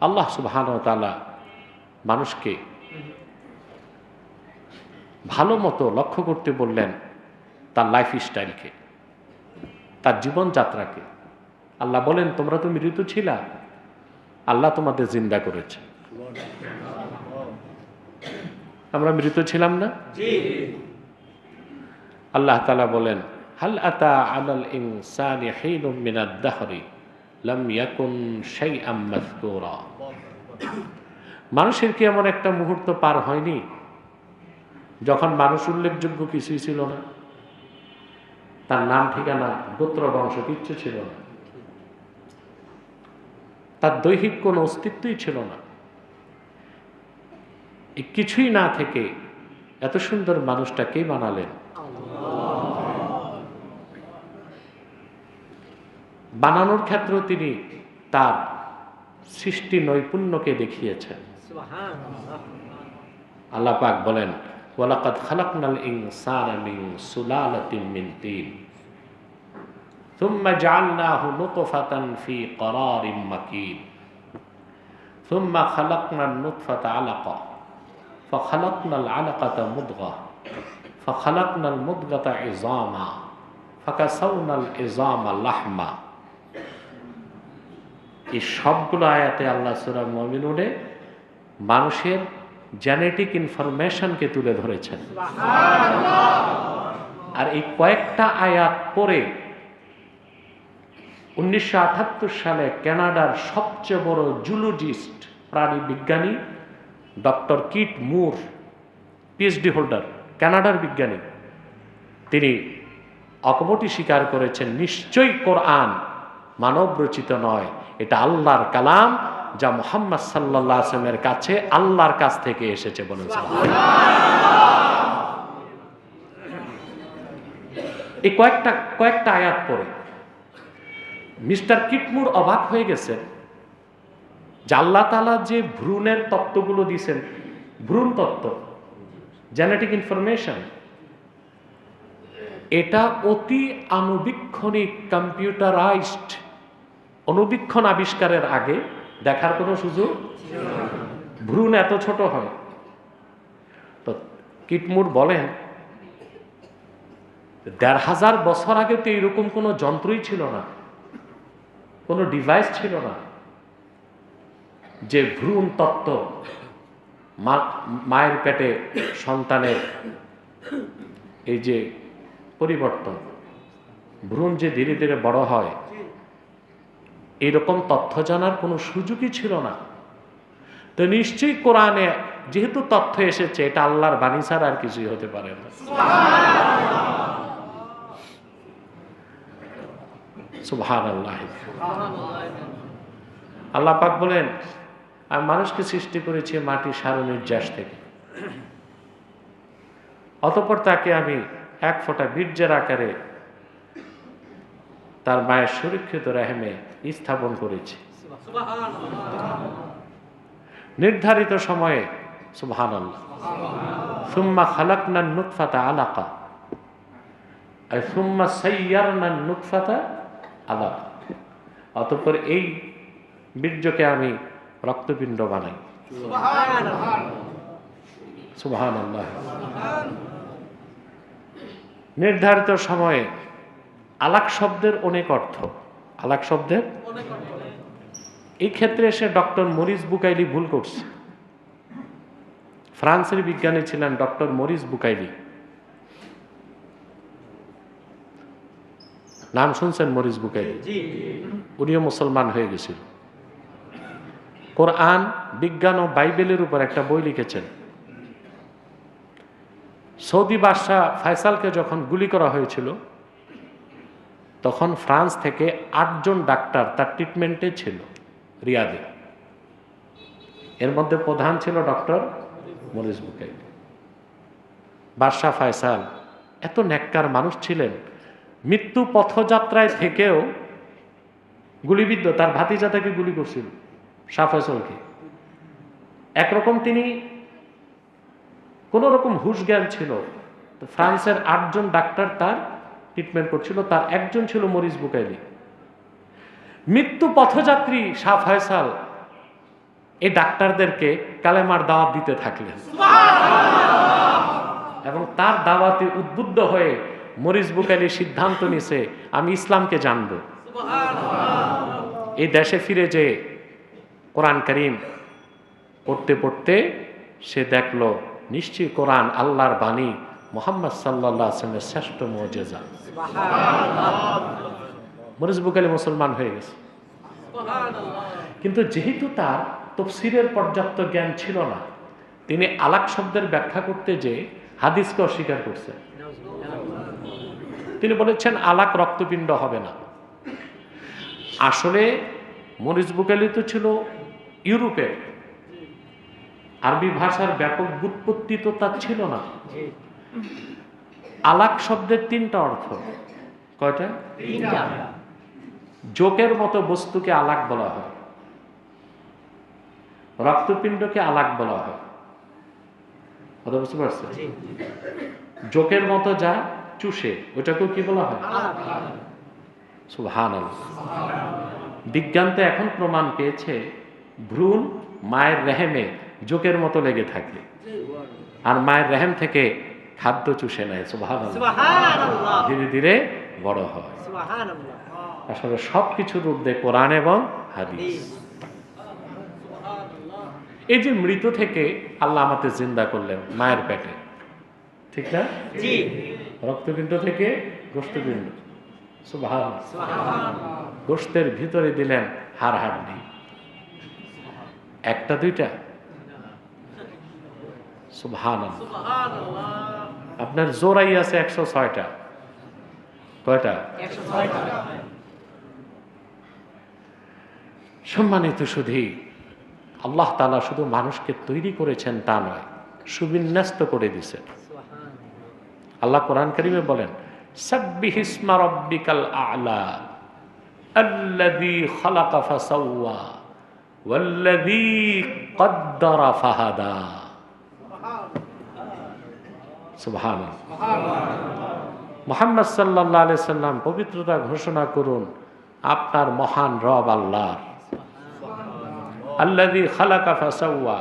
আল্লাহ সুবহান তালা মানুষকে ভালো মতো লক্ষ্য করতে বললেন তার লাইফ স্টাইলকে তার জীবনযাত্রাকে। আল্লাহ বলেন তোমরা তো মৃত ছিলা আল্লাহ তোমাদের জিন্দা করেছে। আমরা মৃত ছিলাম না? আল্লাহ তালা বলেন হাল আতা আলাল ইনসানি হিনুম মিনাদ দাহরি? লাম ইয়াকুন মাযকুরা। মানুষের কি এমন একটা মুহূর্ত পার হয়নি? যখন মানুষ উল্লেখযোগ্য কিছুই ছিল না। তার নাম, ঠিকানা, গোত্র, বংশ কিচ্ছু ছিল না। তার দৈহিক কোনো অস্তিত্বই ছিল না। কিছুই না থেকে এত সুন্দর মানুষটা কে বানালেন? বানানোর ক্ষেত্রেও তিনি তার সৃষ্টি নৈপুণ্যকে দেখিয়েছেন আল্লাহ পাক বলেন ওয়ালাকাদ খালাকনাল ইনসানা মিন সুলালাতিন মিন তিন ثم جعلناه نطفة في قرار مكين ثم خلقنا النطفة علقة فخلقنا العلقة مضغة فخلقنا المضغة عظاما فكسونا العظام لحما এই সবগুলো আয়াতে আল্লাহ সুরা মমিনুনে মানুষের জেনেটিক ইনফরমেশনকে তুলে ধরেছেন। আর এই কয়েকটা আয়াত পরে উনিশশো আটাত্তর সালে কানাডার সবচেয়ে বড় জুলজিস্ট প্রাণী বিজ্ঞানী doctor Keith Moore PhD holder কানাডার বিজ্ঞানী। তিনি অকপটি স্বীকার করেছেন নিশ্চয়ই কোরআন মানব রচিত নয়। এটা আল্লাহর কালাম যা মোহাম্মদ সাল্লাহ আসলামের কাছে আল্লাহর কাছ থেকে এসেছে বলেছেন এই কয়েকটা কয়েকটা আয়াত পরে মিস্টার কিটমুর অবাক হয়ে গেছেন যে আল্লাহ তালা যে ভ্রূণের তত্ত্বগুলো দিয়েছেন, ভ্রূণ তত্ত্ব জেনেটিক ইনফরমেশন এটা অতি আনুবীক্ষণিক কম্পিউটারাইজড অনুবীক্ষণ আবিষ্কারের আগে দেখার কোনো সুযোগ? ভ্রূণ এত ছোট হয়। তো কিটমুর বলেন, দেড় হাজার বছর আগে তো এইরকম কোনো যন্ত্রই ছিল না, কোনো ডিভাইস ছিল না, যে ভ্রূণ তত্ত্ব মায়ের পেটে সন্তানের এই যে পরিবর্তন, ভ্রূণ যে ধীরে ধীরে বড় হয় এরকম তথ্য জানার কোনো সুযোগই ছিল না। তো নিশ্চয়ই কোরআনে যেহেতু তথ্য এসেছে, এটা আল্লাহর বাণী ছাড়া আর কিছুই হতে পারে না। আল্লাহ আল্লাহ পাক বলেন, আমি মানুষকে সৃষ্টি করেছি মাটি সারু নির্যাস থেকে। অতপর তাকে আমি এক ফোঁটা বীর্যের আকারে তার মায়ের সুরক্ষিত রেহেমে স্থাপন করেছি। নির্ধারিত সময়ে সুবহান আল্লাহ সুম্মা খালাকনা নুৎফাতা আলাকা। আর সুম্মা সাইয়ারনা নুৎফাতা আলাকা। অতঃপর এই বীর্যকে আমি রক্তপিণ্ড বানাই। সুবহান আল্লাহ নির্ধারিত সময়ে আলাক শব্দের অনেক অর্থ। আলাক শব্দের? এই ক্ষেত্রে এসে ডক্টর মরিস বুকাইলি ভুল করছে। ফ্রান্সের বিজ্ঞানী ছিলেন ডক্টর মরিস বুকাইলি। নাম শুনছেন মরিস বুকাইলি? উনিও মুসলমান হয়ে গেছিল। কোরআন বিজ্ঞান ও বাইবেলের উপর একটা বই লিখেছেন। সৌদি বাদশাহ ফাইসালকে যখন গুলি করা হয়েছিল তখন ফ্রান্স থেকে আটজন ডাক্তার তার ট্রিটমেন্টে ছিল, রিয়াদে। এর মধ্যে প্রধান ছিল ডক্টর মরিস বুকাই বাদশাহ ফায়সাল, এত নেককার মানুষ ছিলেন। মৃত্যু পথযাত্রায় থেকেও গুলিবিদ্ধ, তার ভাতিজা থেকে গুলি করছিল, শাহ ফয়সলকে। একরকম তিনি কোন রকম হুশ জ্ঞান ছিল ফ্রান্সের আটজন ডাক্তার তার ট্রিটমেন্ট করছিল, তার একজন ছিল মরিস বুকাইলি। মৃত্যু পথযাত্রী শাহ ফয়সাল, এই ডাক্তারদেরকে কালেমার দাওয়াত দিতে থাকলেন। এবং তার দাওয়াতে উদ্বুদ্ধ হয়ে মরিস বুকালি সিদ্ধান্ত নিছে আমি ইসলামকে জানব। এই দেশে ফিরে যে কোরআন করিম পড়তে পড়তে সে দেখল, নিশ্চয়ই কোরআন আল্লাহর বাণী মোহাম্মদ সাল্লাহ আসলামের শ্রেষ্ঠ মজেজা। মরিস বুকালি মুসলমান হয়ে গেছে। কিন্তু যেহেতু তার তফসিরের পর্যাপ্ত জ্ঞান ছিল না তিনি আলাক শব্দের ব্যাখ্যা করতে যে হাদিসকে অস্বীকার করছেন। তিনি বলেছেন আলাক রক্তপিণ্ড হবে না। আসলে মরিস বুকালি তো ছিল ইউরোপের। আরবি ভাষার ব্যাপক বুৎপত্তি তো তার ছিল না। আলাক শব্দের তিনটা অর্থ। কয়টা? জোকের মতো বস্তুকে আলাক বলা হয়। রক্তপিণ্ডকে আলাক বলা হয়। কথা বুঝতে পারছেন? জোকের মতো যা চুষে ওটাকেও কি বলা হয়? বিজ্ঞান তো এখন প্রমাণ পেয়েছে ভ্রূণ মায়ের রেহেমে জোকের মতো লেগে থাকে। আর মায়ের রেহেম থেকে খাদ্য চুষে নেয় সুবহান ধীরে ধীরে বড় হয়। আসলে সব কিছুর ঊর্ধ্বে কোরআন এবং হাদিস। এই যে মৃত থেকে আল্লাহ আমাদের জিন্দা করলেন মায়ের পেটে ঠিক না? রক্তপিণ্ড থেকে গোষ্ঠপিণ্ড গোষ্ঠের ভিতরে দিলেন হাড় হাড্ডি একটা দুইটা? সুবহান আপনার জোরাই আছে একশো ছয়টা। কয়টা? সম্মানিত শুধু আল্লাহ তালা শুধু মানুষকে তৈরি করেছেন তা নয়, সুবিন্যস্ত করে দিছেন আল্লাহ কোরআন করিমে বলেন সাব্বিহিসমা আলা খালাকা ফাসাওয়া, ওয়াল্লাযী কদ্দারা ফাহাদা। সুবহানাল্লাহ। মুহাম্মদ সাল্লাল্লাহু আলাইহি সাল্লাম পবিত্রতা ঘোষণা করুন, আপনার মহান রব আল্লাহ আল্লাযী খালাকা ফাসাওয়া,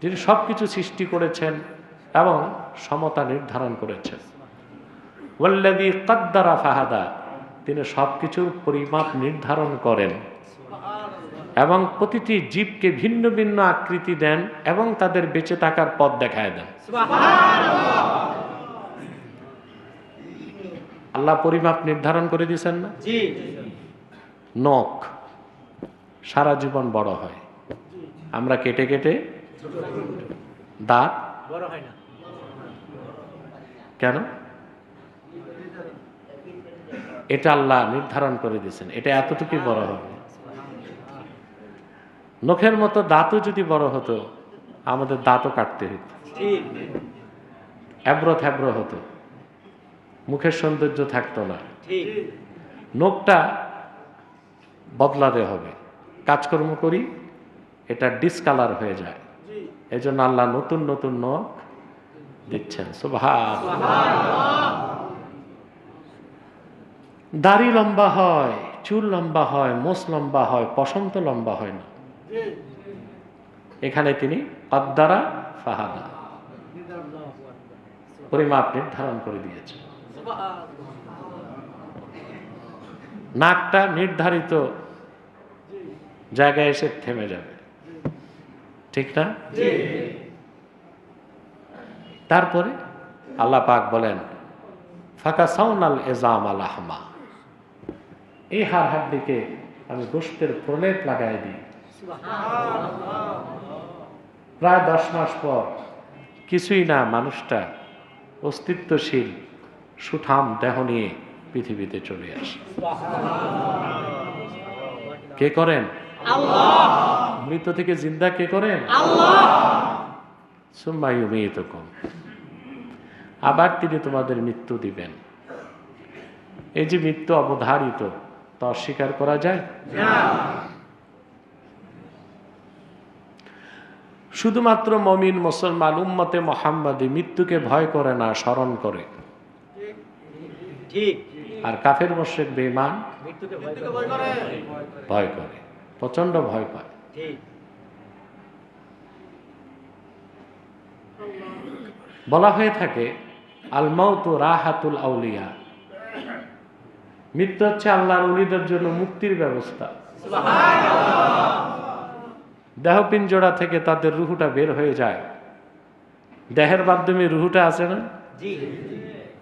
যিনি সব কিছু সৃষ্টি করেছেন এবং সমতা নির্ধারণ করেছেন। ওয়াল্লাযী কদ্দারা ফাহাদা, তিনি সব কিছুর পরিমাপ নির্ধারণ করেন এবং প্রতিটি জীবকে ভিন্ন ভিন্ন আকৃতি দেন এবং তাদের বেঁচে থাকার পথ দেখায় দেন। আল্লাহ পরিমাপ নির্ধারণ করে দিয়েছেন না? নখ সারা জীবন বড় হয়। আমরা কেটে কেটে দাঁত বড় হয় না। কেন? এটা আল্লাহ নির্ধারণ করে দিয়েছেন। এটা এতটুকুই বড় হবে। নখের মতো দাঁতও যদি বড় হতো আমাদের দাঁতও কাটতে হতো অ্যাব্রো থ্যাব্রো হতো। মুখের সৌন্দর্য থাকতো না। নখটা বদলাতে হবে। কাজকর্ম করি এটা ডিসকালার হয়ে যায়। এই জন্য আল্লাহ নতুন নতুন নখ দিচ্ছেন। দাড়ি লম্বা হয় চুল লম্বা হয় মোষ লম্বা হয় পশম তো লম্বা হয় না। এখানে তিনি কদ্দারা ফাহাদা। পরিমাপ নির্ধারণ করে দিয়েছেন। নাকটা নির্ধারিত জায়গায় এসে থেমে যাবে। ঠিক না? তারপরে আল্লাহ পাক বলেন ফাঁকা সাউনাল এজাম আল আহমা এই হাড় হাড্ডিকে আমি গোষ্ঠের প্রলেপ লাগাই দিই। প্রায় দশ মাস পর কিছুই না, মানুষটা অস্তিত্বশীল সুঠাম দেহ নিয়ে পৃথিবীতে চলে আসে। কে করেন? মৃত থেকে জিন্দা কে করেন? আবার তিনি তোমাদের মৃত্যু দিবেন। এই যে মৃত্যু অবধারিত তা অস্বীকার করা যায়? শুধুমাত্র মমিন মুসলমান উম্মতে মোহাম্মদী মৃত্যুকে ভয় করে না স্মরণ করে। ঠিক আর কাফের মোশেক বেমান ভয় করে। ভয় করে। প্রচণ্ড ভয় পায়। বলা হয়ে থাকে আল মাউতু রাহাতুল আউলিয়া। মৃত্যু হচ্ছে আল্লাহর উলিদের জন্য মুক্তির ব্যবস্থা। দেহ পিঞ্জরা থেকে তাদের রুহুটা বের হয়ে যায়। দেহের মাধ্যমে রুহুটা আছে না? জি।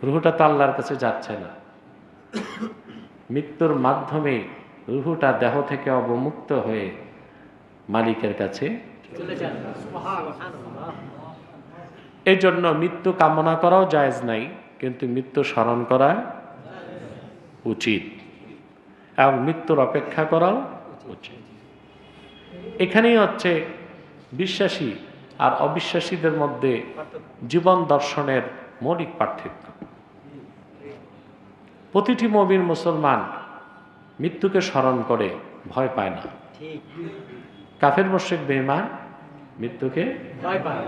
রুহুটা তো আল্লাহর কাছে যাচ্ছে না। মৃত্যুর মাধ্যমে রুহুটা দেহ থেকে অবমুক্ত হয়ে মালিকের কাছে এই জন্য মৃত্যু কামনা করাও জায়েজ নাই, কিন্তু মৃত্যু স্মরণ করা উচিত এবং মৃত্যুর অপেক্ষা করাও উচিত। এখানেই হচ্ছে বিশ্বাসী আর অবিশ্বাসীদের মধ্যে জীবন দর্শনের মৌলিক পার্থক্য। প্রতিটি মবিন মুসলমান মৃত্যুকে স্মরণ করে ভয় পায় না। কাফের মোশেক বেমান মৃত্যুকে ভয় পায়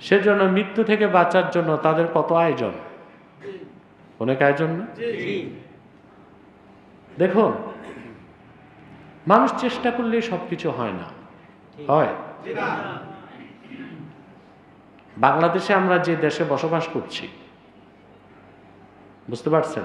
সেজন্য মৃত্যু থেকে বাঁচার জন্য তাদের কত আয়োজন? অনেক আয়োজন না? দেখুন মানুষ চেষ্টা করলে সবকিছু হয় না। হয়। বাংলাদেশে আমরা যে দেশে বসবাস করছি বুঝতে পারছেন?